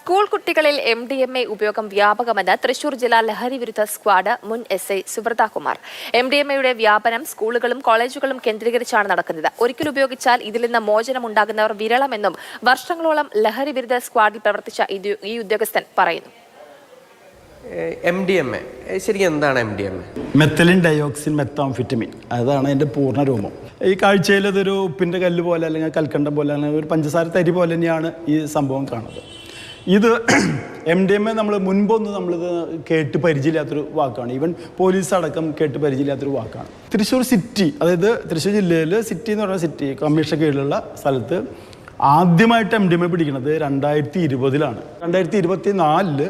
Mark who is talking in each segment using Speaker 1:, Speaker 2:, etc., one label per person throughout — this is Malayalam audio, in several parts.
Speaker 1: സ്കൂൾ കുട്ടികളിൽ എം ഡി എം എ ഉപയോഗം വ്യാപകമെന്ന് തൃശൂർ ജില്ലാ ലഹരി വിരുദ്ധ സ്ക്വാഡ് മുൻ S I Subrata Kumar M D M എയുടെ വ്യാപനം സ്കൂളുകളും കോളേജുകളും കേന്ദ്രീകരിച്ചാണ് നടക്കുന്നത്. ഒരിക്കൽ ഉപയോഗിച്ചാൽ ഇതിൽ നിന്ന് മോചനം ഉണ്ടാകുന്നവർ വിരളമെന്നും വർഷങ്ങളോളം ലഹരി വിരുദ്ധ സ്ക്വാഡിൽ പ്രവർത്തിച്ച ഈ ഉദ്യോഗസ്ഥൻ പറയുന്നു.
Speaker 2: എം ഡി എം എ ശരിക്കും എന്താണ് M D M A
Speaker 3: methylene dioxin methamphetamine അതാണ് എന്റെ പൂർണ രൂപം. ഈ കാഴ്ചയിൽ അതൊരു ഉപ്പിന്റെ കല്ല് പോലെ അല്ലെങ്കിൽ കൽക്കണ്ടം പോലെ അല്ലെങ്കിൽ ഒരു പഞ്ചസാര തരി പോലെ തന്നെയാണ് ഈ സംഭവം കാണുന്നത്. ഇത് എം ഡി എം എ നമ്മൾ മുൻപൊന്നും നമ്മളിത് കേട്ട് പരിചയമില്ലാത്തൊരു വാക്കാണ്. ഈവൻ പോലീസ് അടക്കം കേട്ട് പരിചയമില്ലാത്തൊരു വാക്കാണ്. തൃശ്ശൂർ സിറ്റി അതായത് തൃശ്ശൂർ ജില്ലയിൽ സിറ്റി എന്ന് പറയുന്ന സിറ്റി കമ്മീഷൻ കീഴിലുള്ള സ്ഥലത്ത് ആദ്യമായിട്ട് എം ഡി എം എ പിടിക്കുന്നത് രണ്ടായിരത്തി ഇരുപതിലാണ്. രണ്ടായിരത്തി ഇരുപത്തി നാലിൽ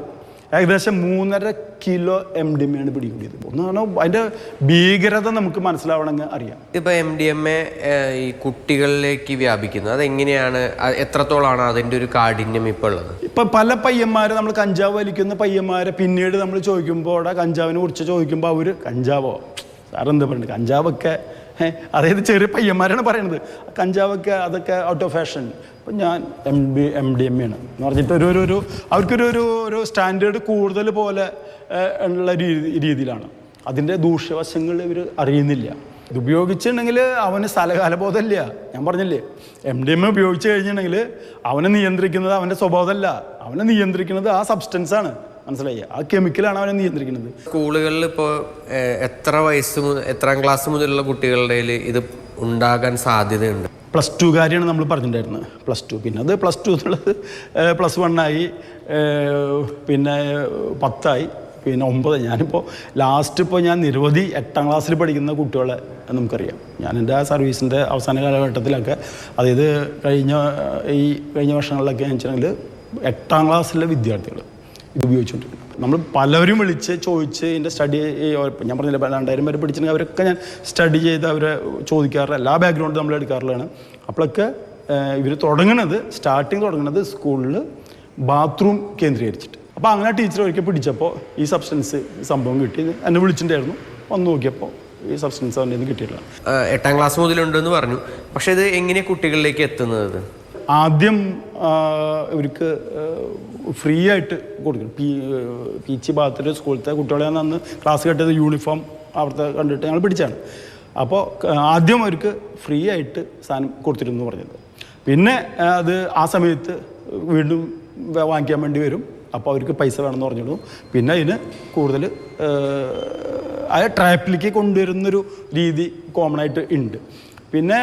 Speaker 3: ഏകദേശം മൂന്നര കിലോ എം ഡി ആണ് പിടികൂടിയത്. ഒന്ന് പറഞ്ഞാൽ അതിന്റെ ഭീകരത നമുക്ക് മനസ്സിലാവണമെങ്കിൽ അറിയാം.
Speaker 2: ഇപ്പൊ എം ഡി എം എ ഈ കുട്ടികളിലേക്ക് വ്യാപിക്കുന്നത് അതെങ്ങനെയാണ് എത്രത്തോളമാണ് എത്രത്തോളാണ് അതിന്റെ ഒരു കാഠിന്യം ഇപ്പോൾ ഉള്ളത്?
Speaker 3: ഇപ്പം പല പയ്യന്മാരെ നമ്മൾ കഞ്ചാവ് വലിക്കുന്ന പയ്യന്മാരെ പിന്നീട് നമ്മൾ ചോദിക്കുമ്പോൾ കഞ്ചാവിനെ കുറിച്ച് ചോദിക്കുമ്പോൾ അവർ കഞ്ചാവോ? സാറെന്താ പറയുന്നത് കഞ്ചാവൊക്കെ അതായത് ചെറിയ പയ്യന്മാരാണ് പറയണത് കഞ്ചാവൊക്കെ അതൊക്കെ ഔട്ട് ഓഫ് ഫാഷൻ അപ്പം ഞാൻ M B M D M ആണ്. എന്ന് പറഞ്ഞിട്ട് ഒരു ഒരു അവർക്കൊരു ഒരു ഒരു സ്റ്റാൻഡേർഡ് കൂടുതൽ പോലെ ഉള്ള രീതി രീതിയിലാണ്. അതിന്റെ ദൂഷ്യവശങ്ങൾ ഇവർ അറിയുന്നില്ല. ഇത് ഉപയോഗിച്ചിട്ടുണ്ടെങ്കിൽ അവന് സ്ഥലകാലബോധമില്ല. ഞാൻ പറഞ്ഞില്ലേ എം ഡി എം ഉപയോഗിച്ച് കഴിഞ്ഞിട്ടുണ്ടെങ്കിൽ അവനെ നിയന്ത്രിക്കുന്നത് അവന്റെ സ്വഭാവമല്ല. അവനെ നിയന്ത്രിക്കുന്നത് ആ സബ്സ്റ്റൻസാണ് മനസ്സിലായി? ആ കെമിക്കലാണ് അവനെ നിയന്ത്രിക്കുന്നത്.
Speaker 2: സ്കൂളുകളിൽ ഇപ്പോൾ എത്ര വയസ്സ് മുതൽ എത്രാം ക്ലാസ് മുതലുള്ള കുട്ടികളുടെ ഇത് ഉണ്ടാകാൻ സാധ്യതയുണ്ട്?
Speaker 3: പ്ലസ് ടു കാര്യമാണ് നമ്മൾ പറഞ്ഞിട്ടുണ്ടായിരുന്നത്. പ്ലസ് ടു പിന്നെ അത് പ്ലസ് ടു എന്നുള്ളത് പ്ലസ് വണ്ണായി പിന്നെ പത്തായി പിന്നെ ഒമ്പത് ഞാനിപ്പോൾ ലാസ്റ്റ് ഇപ്പോൾ ഞാൻ നിരവധി എട്ടാം ക്ലാസ്സിൽ പഠിക്കുന്ന കുട്ടികളെ നമുക്കറിയാം. ഞാൻ എന്റെ ആ സർവീസിന്റെ അവസാന കാലഘട്ടത്തിലൊക്കെ അതായത് കഴിഞ്ഞ ഈ കഴിഞ്ഞ വർഷങ്ങളിലൊക്കെ എന്ന് വെച്ചിട്ടുണ്ടെങ്കിൽ എട്ടാം ക്ലാസ്സിലെ വിദ്യാർത്ഥികൾ. ഇത് ഉപയോഗിച്ചുകൊണ്ടിരിക്കുന്നത് നമ്മൾ പലവരും വിളിച്ച് ചോദിച്ച് ഇതിന്റെ സ്റ്റഡി ഞാൻ പറഞ്ഞില്ല രണ്ടായിരം പേര് പഠിച്ചിട്ടുണ്ടെങ്കിൽ അവരൊക്കെ ഞാൻ സ്റ്റഡി ചെയ്ത് അവരെ ചോദിക്കാറുള്ള എല്ലാ ബാക്ക്ഗ്രൗണ്ടും നമ്മൾ എടുക്കാറുള്ളതാണ്. അപ്പോഴൊക്കെ ഇവർ തുടങ്ങുന്നത് സ്റ്റാർട്ടിങ് തുടങ്ങുന്നത് സ്കൂളിൽ ബാത്റൂം കേന്ദ്രീകരിച്ചിട്ട്. അപ്പോൾ അങ്ങനെ ടീച്ചർ ഒരിക്കൽ പിടിച്ചപ്പോൾ ഈ സബ്സ്റ്റൻസ് സംഭവം കിട്ടി. എന്നെ വിളിച്ചിട്ടുണ്ടായിരുന്നു. വന്ന് നോക്കിയപ്പോൾ ഈ സബ്സ്റ്റൻസ് അവന്റെ നിന്ന് കിട്ടിയിട്ടില്ല
Speaker 2: എട്ടാം ക്ലാസ് മുതലുണ്ടെന്ന് പറഞ്ഞു. പക്ഷേ ഇത് എങ്ങനെ കുട്ടികളിലേക്ക് എത്തുന്നത്?
Speaker 3: ആദ്യം ഇവർക്ക് ഫ്രീ ആയിട്ട് കൊടുക്കും. പി പീച്ചി ഭാഗത്തൊരു സ്കൂളത്തെ കുട്ടികളെ അന്ന് ക്ലാസ് കെട്ടത് യൂണിഫോം അവിടുത്തെ കണ്ടിട്ട് ഞങ്ങൾ പിടിച്ചാണ് അപ്പോൾ ആദ്യം അവർക്ക് ഫ്രീ ആയിട്ട് സാധനം കൊടുത്തിരുന്നു പറഞ്ഞത്. പിന്നെ അത് ആ സമയത്ത് വീണ്ടും വാങ്ങിക്കാൻ വേണ്ടി വരും. അപ്പോൾ അവർക്ക് പൈസ വേണമെന്ന് പറഞ്ഞിടും പിന്നെ അതിന് കൂടുതൽ ആ ട്രാപ്പിലേക്ക് കൊണ്ടുവരുന്നൊരു രീതി കോമൺ ആയിട്ട് ഉണ്ട്. പിന്നെ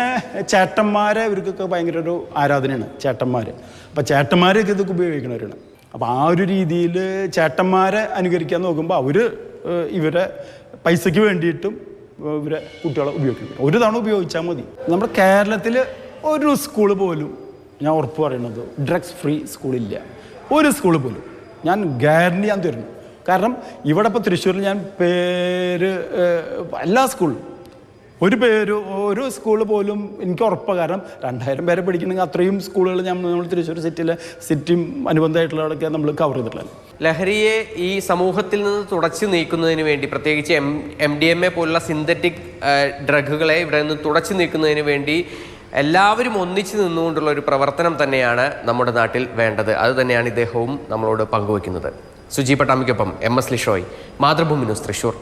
Speaker 3: ചേട്ടന്മാരെ ഇവർക്കൊക്കെ ഭയങ്കര ഒരു ആരാധനയാണ് ചേട്ടന്മാർ അപ്പോൾ ചേട്ടന്മാരൊക്കെ ഇതൊക്കെ ഉപയോഗിക്കുന്നവരാണ് അപ്പോൾ ആ ഒരു രീതിയിൽ ചേട്ടന്മാരെ അനുകരിക്കാൻ നോക്കുമ്പോൾ അവർ ഇവരെ പൈസയ്ക്ക് വേണ്ടിയിട്ടും ഇവരെ കുട്ടികളെ ഉപയോഗിക്കുന്നു ഒരു തവണ ഉപയോഗിച്ചാൽ മതി. നമ്മുടെ കേരളത്തിൽ ഒരു സ്കൂൾ പോലും ഞാൻ ഉറപ്പ് പറയുന്നത് ഡ്രഗ്സ് ഫ്രീ സ്കൂളില്ല ഒരു സ്കൂൾ പോലും. ഞാൻ ഗ്യാരണ്ടി ഞാൻ തരുന്നു. കാരണം ഇവിടെ ഇപ്പോൾ തൃശ്ശൂരിൽ ഞാൻ പേര് എല്ലാ സ്കൂളിലും ഒരു പേര് ഒരു സ്കൂൾ പോലും എനിക്ക് ഉറപ്പാണ് കാരണം രണ്ടായിരം പേരെ പഠിക്കണമെങ്കിൽ അത്രയും സ്കൂളുകൾ ഞാൻ നമ്മൾ തൃശ്ശൂർ സിറ്റിയിലെ സിറ്റിയും അനുബന്ധമായിട്ടുള്ളതൊക്കെ നമ്മൾ കവർ ചെയ്തിട്ടുള്ളത്.
Speaker 2: ലഹരിയെ ഈ സമൂഹത്തിൽ നിന്ന് തുടച്ചു നീക്കുന്നതിന് വേണ്ടി പ്രത്യേകിച്ച് M M D M A പോലുള്ള സിന്തറ്റിക് ഡ്രഗുകളെ ഇവിടെ നിന്ന് തുടച്ചു നീക്കുന്നതിന് വേണ്ടി എല്ലാവരും ഒന്നിച്ചു നിന്നുകൊണ്ടുള്ള ഒരു പ്രവർത്തനം തന്നെയാണ് നമ്മുടെ നാട്ടിൽ വേണ്ടത്. അത് തന്നെയാണ് ഇദ്ദേഹവും നമ്മളോട് പങ്കുവയ്ക്കുന്നത്. Suji പട്ടാമിക്കൊപ്പം M S Lishoy Mathrubhumi news Thrissur